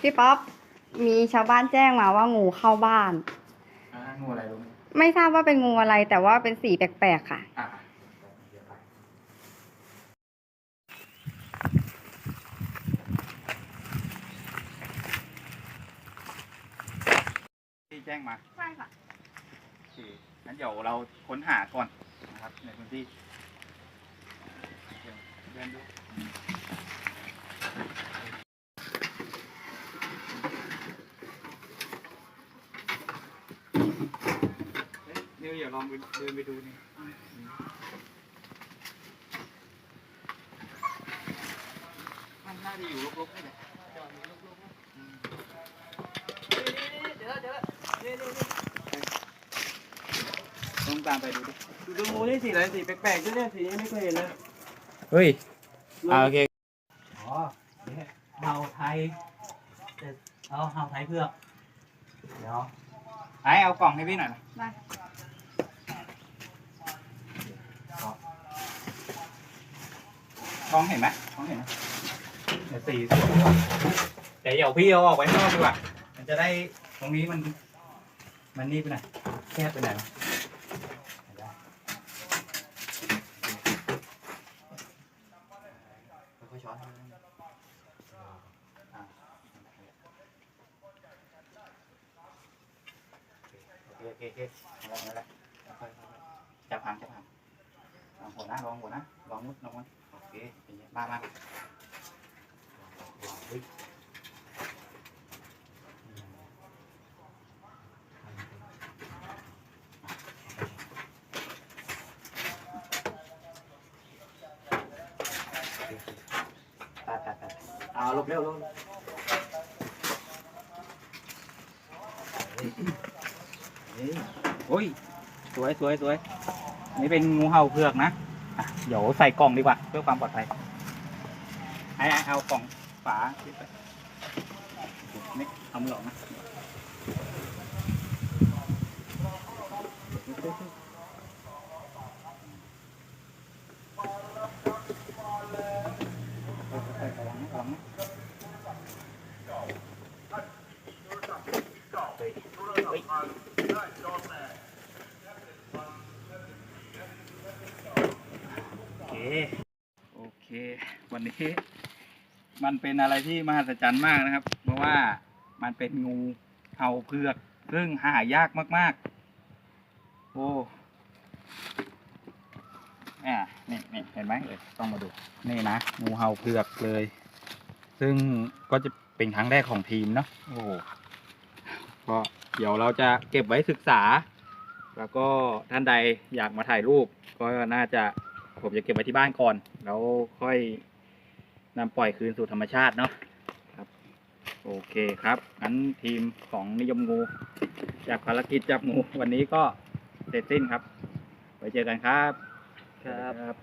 พี่ป๊อปมีชาวบ้านแจ้งมาว่างูเข้าบ้าน อ่างูอะไรรู้ไหมไม่ทราบว่าเป็นงูอะไร แต่ว่าเป็นสีแปลกๆค่ะ อ่าที่แจ้งมาใช่ค่ะ โอเคงั้นเดี๋ยวเราค้นหาก่อนนะครับในพื้นที่เดี๋ยวเดินดูเฮ้ย นิวอย่าลองไปเดินไปดูนี่มันน่าจะอยู่รกๆนี่แหละอืมต้องตามไปดูดิดูดูงูนี่สีอะไรสีแปลกๆด้วยเนี่ยสีนี้ไม่เคยเห็นเลยเฮ้ยอ่าโอเคอ๋อเนี่ยเห่าไทยแต่เอาเห่าไทยเพือกเดี๋ยว ไอ้เอากล่องให้พี่หน่อยนะได้กล่องเห็นไหมกล่องเห็นไหมเดี๋ยวสีสวยแต่เดี๋ยวพี่เอาออกไว้ข้างนอกดีกว่า มันจะได้ตรงนี้มัน มันนี่ไปไหนอยแคบไปไหนวะค่อยๆช้อนให้มันอ่าโอเคโอเคโอเคเอาละเอาละค่อยๆ จับหางจับหางลองหัวนะลองหัวนะลองมุดลองมุดโอเคเป็นไงบ้าบ้าเฮ้ยตัดตัดตัดเอาลบเร็วลบเฮ้ย โอ้ย สวยสวยสวยนี่เป็นงูเห่าเผือกนะอะเดี๋ยวใส่กล่องดีกว่า เพื่อความปลอดภัยไอ้ไอ้เอากล่องฝาปิดไปนี่เอามือออกนะค่อยๆระวังนะระวังนะเฮ้ยเฮ้ย โอเค วันนี้ มันเป็นอะไรที่มหัศจรรย์มากนะครับ เพราะว่ามันเป็นงูเห่าเผือก ซึ่งหายากมาก ๆ โอ้อ่านี่นี่เห็นไหมเลยต้องมาดู นี่นะ งูเห่าเผือกเลย ซึ่งก็จะเป็นครั้งแรกของทีมเนาะ โอ้ก็เดี๋ยวเราจะเก็บไว้ศึกษา แล้วก็ท่านใดอยากมาถ่ายรูป ก็น่าจะ ผมจะเก็บไว้ที่บ้านก่อน แล้วค่อยนำปล่อยคืนสู่ธรรมชาติเนาะครับ โอเคครับงั้นทีมของนิยมงู จากภารกิจจับงูวันนี้ก็เสร็จสิ้นครับ ไว้เจอกันครับ ครับครับ